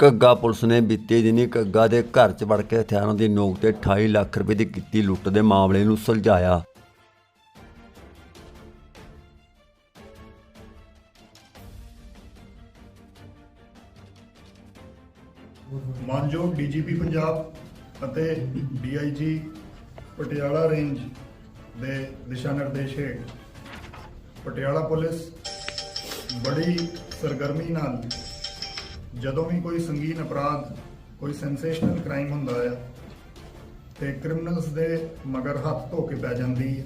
ਘੱਗਾ police ਨੇ ਬੀਤੇ ਦਿਨੀ ਘੱਗਾ ਦੇ ਘਰ 'ਚ ਵੜ ਕੇ ਹਥਿਆਰਾਂ ਦੀ ਨੋਕ ਤੇ 28 ਲੱਖ ਰੁਪਏ ਦੀ ਕੀਤੀ ਲੁੱਟ ਦੇ ਮਾਮਲੇ ਨੂੰ ਸੁਲਝਾਇਆ। ਮਾਨਯੋਗ ਡੀਜੀਪੀ ਪੰਜਾਬ ਅਤੇ ਡੀਆਈਜੀ ਪਟਿਆਲਾ ਰੇਂਜ ਦੇ ਦਿਸ਼ਾ ਨਿਰਦੇਸ਼ ਹੇਠ ਪਟਿਆਲਾ ਪੁਲਿਸ ਬੜੀ ਸਰਗਰਮੀ ਨਾਲ ਜਦੋਂ ਵੀ ਕੋਈ ਸੰਗੀਨ ਅਪਰਾਧ, ਕੋਈ ਸੈਂਸੇਸ਼ਨਲ ਕ੍ਰਾਈਮ ਹੁੰਦਾ ਆ, ਤੇ ਕ੍ਰਿਮੀਨਲਸ ਦੇ ਮਗਰ ਹੱਥ ਧੋ ਕੇ ਪੈ ਜਾਂਦੀ ਹੈ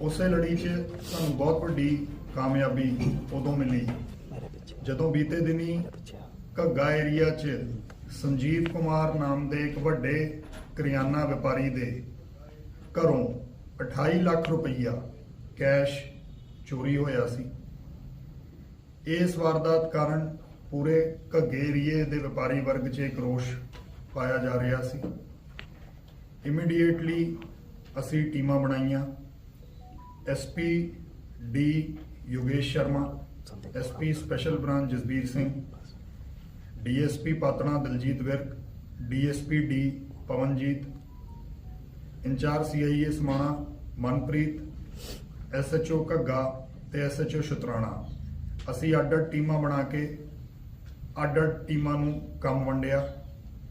ਉਸੇ ਲੜੀ 'ਚ ਸਾਨੂੰ ਬਹੁਤ ਵੱਡੀ ਕਾਮਯਾਬੀ ਉਦੋਂ ਮਿਲੀ। ਜਦੋਂ ਬੀਤੇ ਦਿਨੀ ਘੱਗਾ ਏਰੀਆ 'ਚ ਸੰਜੀਵ ਕੁਮਾਰ ਨਾਮ ਦੇ ਇੱਕ ਵੱਡੇ ਕਰਿਆਨਾ ਵਪਾਰੀ ਦੇ ਘਰੋਂ 28 ਲੱਖ ਰੁਪਈਆ ਕੈਸ਼ ਚੋਰੀ ਹੋਇਆ ਸੀ। ਇਸ ਵਾਰਦਾਤ ਕਾਰਨ ਪੂਰੇ ਘੱਗੇ ਏਰੀਏ ਦੇ ਵਪਾਰੀ ਵਰਗ 'ਚ ਇੱਕ ਰੋਸ਼ ਪਾਇਆ ਜਾ ਰਿਹਾ ਸੀ। ਇਮੀਡੀਏਟਲੀ ਅਸੀਂ ਟੀਮਾਂ ਬਣਾਈਆਂ। SP D Yogesh Sharma SP special branch Jasbir Singh DSP Patran Daljit Virk DSP D Pawanjit, in charge CIA Samana Manpreet SHO Ghagga ਤੇ ਐਸਐਚਓ ਸ਼ਤਰਾਣਾ। ਅਸੀਂ ਅੱਡ-ਅੱਡ ਟੀਮਾਂ ਬਣਾ ਕੇ ਅੱਡ-ਅੱਡ ਟੀਮਾਂ ਨੂੰ ਕੰਮ ਵੰਡਿਆ।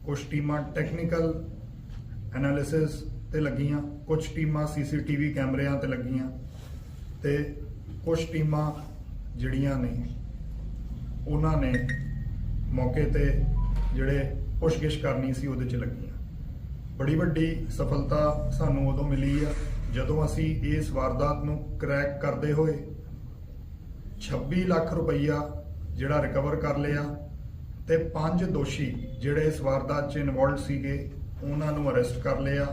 ਕੁਝ ਟੀਮਾਂ ਟੈਕਨੀਕਲ ਐਨਾਲਿਸਿਸ ਤੇ ਲੱਗੀਆਂ ਕੁਝ ਟੀਮਾਂ ਸੀਸੀਟੀਵੀ ਕੈਮਰਿਆਂ ਤੇ ਲੱਗੀਆਂ ਤੇ ਕੁਝ ਟੀਮਾਂ ਜਿਹੜੀਆਂ ਨੇ, ਉਹਨਾਂ ਨੇ ਮੌਕੇ ਤੇ ਜਿਹੜੇ ਪੁੱਛਗਿੱਛ ਕਰਨੀ ਸੀ ਉਹਦੇ 'ਚ ਲੱਗੀਆਂ। ਬੜੀ ਵੱਡੀ ਸਫਲਤਾ ਸਾਨੂੰ ਉਦੋਂ ਮਿਲੀ ਆ, ਜਦੋਂ ਅਸੀਂ ਇਸ ਵਾਰਦਾਤ ਨੂੰ ਕਰੈਕ ਕਰਦੇ ਹੋਏ 26 ਲੱਖ ਰੁਪਈਆ ਜਿਹੜਾ ਰਿਕਵਰ ਕਰ ਲਿਆ ਤੇ ਪੰਜ ਦੋਸ਼ੀ ਜਿਹੜੇ ਇਸ ਵਾਰਦਾਤ 'ਚ ਇਨਵੋਲਡ ਸੀਗੇ, ਉਹਨਾਂ ਨੂੰ ਅਰੈਸਟ ਕਰ ਲਿਆ।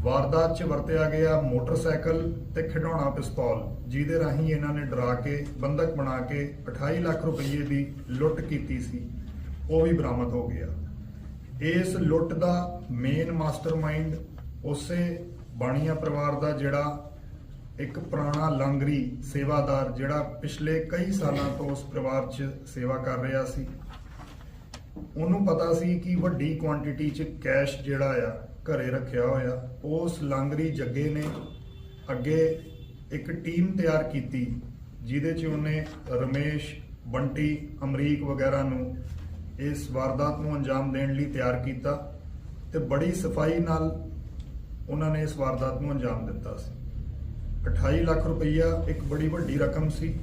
ਵਾਰਦਾਤ 'ਚ ਵਰਤਿਆ ਗਿਆ ਮੋਟਰਸਾਈਕਲ ਤੇ ਖਿਡੌਣਾ ਪਿਸਤੌਲ, ਜਿਹਦੇ ਰਾਹੀਂ ਇਹਨਾਂ ਨੇ ਡਰਾ ਕੇ ਬੰਦਕ ਬਣਾ ਕੇ 28 ਲੱਖ ਰੁਪਏ ਦੀ ਲੁੱਟ ਕੀਤੀ ਸੀ। ਉਹ ਵੀ ਬਰਾਮਦ ਹੋ ਗਿਆ। ਇਸ ਲੁੱਟ ਦਾ ਮੇਨ ਮਾਸਟਰਮਾਈਂਡ ਉਸੇ ਬਾਣੀਆ ਪਰਿਵਾਰ ਦਾ ਜਿਹੜਾ ਇੱਕ ਪੁਰਾਣਾ ਲੰਗਰੀ ਸੇਵਾਦਾਰ, ਜਿਹੜਾ ਪਿਛਲੇ ਕਈ ਸਾਲਾਂ ਤੋਂ ਉਸ ਪਰਿਵਾਰ 'ਚ ਸੇਵਾ ਕਰ ਰਿਹਾ ਸੀ। ਉਹਨੂੰ ਪਤਾ ਸੀ ਕਿ ਵੱਡੀ ਕੁਆਂਟੀਟੀ 'ਚ ਕੈਸ਼ ਜਿਹੜਾ ਆ, ਘਰੇ ਰੱਖਿਆ ਹੋਇਆ। ਉਸ ਲਾਂਗਰੀ ਜੱਗੇ ਨੇ ਅੱਗੇ ਇੱਕ ਟੀਮ ਤਿਆਰ ਕੀਤੀ, ਜਿਹਦੇ 'ਚ ਉਹਨੇ ਰਮੇਸ਼, ਬੰਟੀ, ਅਮਰੀਕ ਵਗੈਰਾ ਨੂੰ ਇਸ ਵਾਰਦਾਤ ਨੂੰ ਅੰਜਾਮ ਦੇਣ ਲਈ ਤਿਆਰ ਕੀਤਾ ਤੇ ਬੜੀ ਸਫ਼ਾਈ ਨਾਲ ਉਹਨਾਂ ਨੇ ਇਸ ਵਾਰਦਾਤ ਨੂੰ ਅੰਜਾਮ ਦਿੱਤਾ ਸੀ। 28 ਲੱਖ ਰੁਪਈਆ ਇੱਕ ਬੜੀ ਵੱਡੀ ਰਕਮ ਸੀ।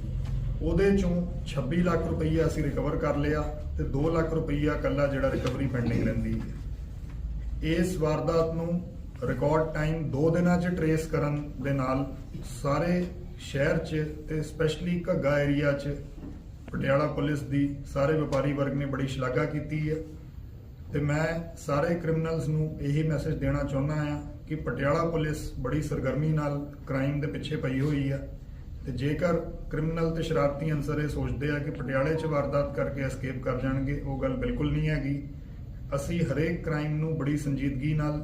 ਉਹਦੇ ਚੋਂ 26 ਲੱਖ ਰੁਪਈਆ ਅਸੀਂ ਰਿਕਵਰ ਕਰ ਲਿਆ ਤੇ 2 ਲੱਖ ਰੁਪਈਆ ਕੱਲਾ ਜਿਹੜਾ ਰਿਕਵਰੀ ਪੈਂਡਿੰਗ ਰਹਿੰਦੀ ਹੈ। ਇਸ ਵਾਰਦਾਤ ਨੂੰ ਰਿਕਾਰਡ ਟਾਈਮ 2 ਦਿਨਾਂ 'ਚ ਟਰੇਸ ਕਰਨ ਦੇ ਨਾਲ ਸਾਰੇ ਸ਼ਹਿਰ 'ਚ ਤੇ ਸਪੈਸ਼ਲੀ ਘੱਗਾ ਏਰੀਆ 'ਚ ਪਟਿਆਲਾ ਪੁਲਿਸ ਦੀ ਸਾਰੇ ਵਪਾਰੀ ਵਰਗ ਨੇ ਬੜੀ ਸ਼ਲਾਘਾ ਕੀਤੀ ਹੈ। ਤੇ ਮੈਂ ਸਾਰੇ ਕ੍ਰਿਮੀਨਲਸ ਨੂੰ ਇਹੀ ਮੈਸੇਜ ਦੇਣਾ ਚਾਹੁੰਦਾ ਹਾਂ ਕਿ ਪਟਿਆਲਾ ਪੁਲਿਸ ਬੜੀ ਸਰਗਰਮੀ ਨਾਲ ਕ੍ਰਾਈਮ ਦੇ ਪਿੱਛੇ ਪਈ ਹੋਈ ਆ ਤੇ ਜੇਕਰ ਕ੍ਰਿਮੀਨਲ ਤੇ ਸ਼ਰਾਰਤੀ ਅਨਸਰ ਇਹ ਸੋਚਦੇ ਆ ਕਿ ਪਟਿਆਲੇ 'ਚ ਵਾਰਦਾਤ ਕਰਕੇ ਐਸਕੇਪ ਕਰ ਜਾਣਗੇ ਉਹ ਗੱਲ ਬਿਲਕੁਲ ਨਹੀਂ ਹੈਗੀ। ਅਸੀਂ ਹਰੇਕ ਕ੍ਰਾਈਮ ਨੂੰ ਬੜੀ ਸੰਜੀਦਗੀ ਨਾਲ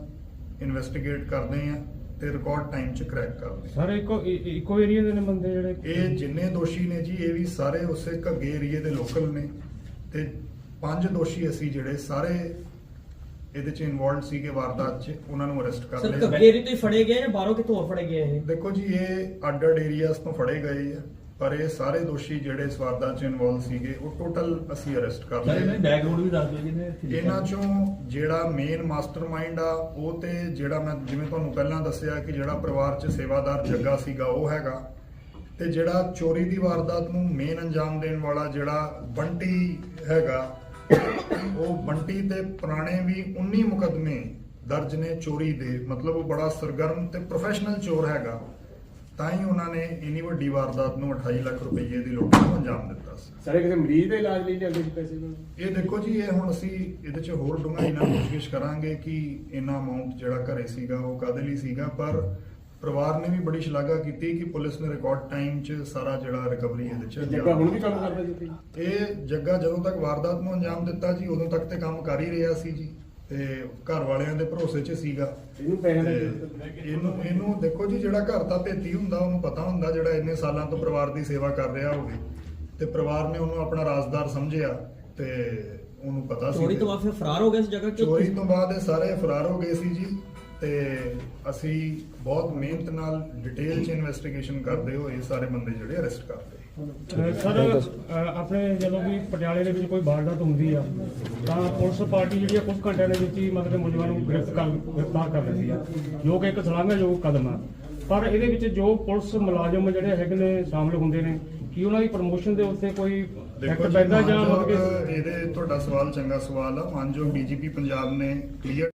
ਇਨਵੈਸਟੀਗੇਟ ਕਰਦੇ ਆ ਤੇ ਰਿਕਾਰਡ ਟਾਈਮ 'ਚ ਕਰੈਕ ਕਰਦੇ ਸਰ ਇੱਕੋ ਇੱਕੋ ਏਰੀਆ ਦੇ ਨੇ ਬੰਦੇ ਜਿਹੜੇ? ਇਹ ਜਿੰਨੇ ਦੋਸ਼ੀ ਨੇ ਜੀ ਇਹ ਵੀ ਸਾਰੇ ਉਸੇ ਘੱਗੇ ਏਰੀਏ ਦੇ ਲੋਕਲ ਨੇ ਤੇ ਪੰਜ ਦੋਸ਼ੀ ਅਸੀਂ ਜਿਹੜੇ ਸਾਰੇ ਇਹਦੇ 'ਚ ਇਨਵੋਲਡ ਸੀਗੇ ਵਾਰਦਾਤ 'ਚ ਉਹਨਾਂ ਨੂੰ ਅਰੈਸਟ ਕਰ ਸਰ ਲਿਆ। ਕੱਗੇਰੀ ਤੋਂ ਹੀ ਫੜੇ ਗਏ ਜਾਂ ਬਾਹਰੋਂ ਕਿਤੋਂ ਹੋਰ ਫੜੇ ਗਏ ਇਹ? ਦੇਖੋ ਜੀ ਇਹ ਅੱਡ ਅੱਡ ਏਰੀਆਸ ਤੋਂ ਫੜੇ ਗਏ ਆ ਪਰ ਇਹ ਸਾਰੇ ਦੋਸ਼ੀ ਜਿਹੜੇ ਇਸ ਵਾਰਦਾਤ 'ਚ ਇਨਵੋਲਡ ਸੀਗੇ ਉਹ ਟੋਟਲ ਅਸੀਂ ਅਰੈਸਟ ਕਰ ਸਰ ਇਹਨਾਂ ਲਏ ਦੀ ਬੈਕਗ੍ਰਾਉਂਡ ਵੀ ਦੱਸ ਦਿਓ ਜਿਹਨੇ ਇਹਨਾਂ ਚੋਂ ਜਿਹੜਾ ਮੇਨ ਮਾਸਟਰਮਾਈਂਡ ਆ ਉਹ ਤੇ ਜਿਹੜਾ ਮੈਂ ਜਿਵੇਂ ਤੁਹਾਨੂੰ ਪਹਿਲਾਂ ਦੱਸਿਆ ਕਿ ਜਿਹੜਾ ਪਰਿਵਾਰ 'ਚ ਸੇਵਾਦਾਰ ਜੱਗਾ ਸੀਗਾ ਉਹ ਹੈਗਾ। ਤੇ ਜਿਹੜਾ ਚੋਰੀ ਦੀ ਵਾਰਦਾਤ ਨੂੰ ਮੇਨ ਅੰਜਾਮ ਦੇਣ ਵਾਲਾ ਜਿਹੜਾ ਬੰਟੀ ਹੈਗਾ ਉਹ ਬੰਟੀ ਤੇ ਪੁਰਾਣੇ ਵੀ 19 ਮੁਕਦਮੇ ਦਰਜ ਨੇ ਚੋਰੀ ਦੇ। ਮਤਲਬ ਉਹ ਬੜਾ ਸਰਗਰਮ ਤੇ ਪ੍ਰੋਫੈਸ਼ਨਲ ਚੋਰ ਹੈਗਾ। ਤਾਂ ਹੀ ਉਹਨਾਂ ਨੇ ਇੰਨੀ ਵੱਡੀ ਵਾਰਦਾਤ ਨੂੰ 28 ਲੱਖ ਰੁਪਏ ਦੀ ਲੁੱਟ ਨੂੰ ਅੰਜਾਮ ਦਿੱਤਾ ਸੀ। ਸਾਰੇ ਕਿਸੇ ਮਰੀਜ਼ ਦੇ ਇਲਾਜ ਲਈ ਲਿਆਂਦੇ ਸੀ ਪੈਸੇ ਇਹ ਦੇਖੋ ਜੀ ਇਹ ਹੁਣ ਅਸੀਂ ਇਹਦੇ 'ਚ ਹੋਰ ਡੂੰਘਾਈ ਨਾਲ ਕੋਸ਼ਿਸ਼ ਕਰਾਂਗੇ ਕਿ ਇੰਨਾ ਅਮਾਉਂਟ ਜਿਹੜਾ ਘਰੇ ਸੀਗਾ ਉਹ ਕਾਹਦੇ ਲਈ ਸੀਗਾ ਪਰ ਪਰਿਵਾਰ ਨੇ ਵੀ ਬੜੀ ਸ਼ਲਾਘਾ ਕੀਤੀ ਕਿ ਪੁਲਿਸ ਨੇ ਰਿਕਾਰਡ ਟਾਈਮ 'ਚ ਸਾਰਾ ਜਿਹੜਾ ਰਿਕਵਰੀ ਇਹਦੇ 'ਚ ਜੱਗਾ ਹੁਣ ਵੀ ਕੰਮ ਕਰਦਾ ਜਿੱਥੇ ਇਹ ਜੱਗਾ ਜਦੋਂ ਤੱਕ ਵਾਰਦਾਤ ਨੂੰ ਅੰਜਾਮ ਦਿੱਤਾ ਜੀ ਉਦੋਂ ਤੱਕ ਤੇ ਕੰਮ ਕਰ ਹੀ ਰਿਹਾ ਸੀ ਜੀ। ਤੇ ਘਰ ਵਾਲਿਆਂ ਦੇ ਭਰੋਸੇ 'ਚ ਸੀਗਾ। ਇਹਨੂੰ ਪੈਸੇ ਤੇ ਦਾ ਇਹਨੂੰ ਇਹਨੂੰ ਦੇਖੋ ਜੀ ਜਿਹੜਾ ਘਰ ਦਾ ਭੇਤੀ ਹੁੰਦਾ ਉਹਨੂੰ ਪਤਾ ਹੁੰਦਾ ਜਿਹੜਾ ਇੰਨੇ ਸਾਲਾਂ ਤੋਂ ਪਰਿਵਾਰ ਦੀ ਸੇਵਾ ਕਰ ਰਿਹਾ ਹੋਵੇ। ਤੇ ਪਰਿਵਾਰ ਨੇ ਉਹਨੂੰ ਆਪਣਾ ਰਾਜ਼ਦਾਰ ਸਮਝਿਆ ਤੇ ਉਹਨੂੰ ਪਤਾ ਸੀ ਚੋਰੀ ਤੋਂ ਬਾਅਦ ਫਿਰ ਫਰਾਰ ਹੋ ਗਿਆ ਇਸ ਜਗ੍ਹਾ ਕਿ ਚੋਰੀ ਤੋਂ ਬਾਅਦ ਇਹ ਸਾਰੇ ਫਰਾਰ ਹੋ ਗਏ ਸੀ ਜੀ। ਤੇ ਅਸੀਂ ਬਹੁਤ ਮਿਹਨਤ ਨਾਲ ਡਿਟੇਲ ਚ ਇਨਵੈਸਟੀਗੇਸ਼ਨ ਕਰਦੇ ਹੋਏ ਇਹ ਸਾਰੇ ਬੰਦੇ ਜਿਹੜੇ ਅਰੈਸਟ ਕਰਦੇ ਸਰ ਆਪਣੇ ਜਦੋਂ ਵੀ ਪਟਿਆਲੇ ਦੇ ਵਿੱਚ ਕੋਈ ਵਾਰਦਾਤ ਹੁੰਦੀ ਆ ਤਾਂ ਪੁਲਿਸ ਪਾਰਟੀ ਜਿਹੜੀ ਆ ਕੁਝ ਘੰਟਿਆਂ ਦੇ ਵਿੱਚ ਹੀ ਮਤਲਬ ਮੁਲਜ਼ਮਾਂ ਨੂੰ ਗ੍ਰਿਫਤ ਕਰ ਗ੍ਰਿਫਤਾਰ ਕਰ ਲੈਂਦੀ ਆ ਜੋ ਕਿ ਇੱਕ ਸਲਾਘਾਯੋਗ ਕਦਮ ਆ। ਪਰ ਇਹਦੇ ਵਿੱਚ ਜੋ ਪੁਲਿਸ ਮੁਲਾਜ਼ਮ ਜਿਹੜੇ ਹੈਗੇ ਨੇ ਸ਼ਾਮਲ ਹੁੰਦੇ ਨੇ ਕੀ ਉਹਨਾਂ ਦੀ ਪ੍ਰਮੋਸ਼ਨ ਦੇ ਉੱਤੇ ਕੋਈ ਜੀ ਪੈਂਦਾ ਜਾਂ ਮਤਲਬ ਇਹਦੇ ਤੁਹਾਡਾ ਸਵਾਲ ਚੰਗਾ ਸਵਾਲ ਆ। ਮਾਨਯੋਗ ਡੀਜੀਪੀ ਪੰਜਾਬ ਨੇ ਕਲੀਅਰ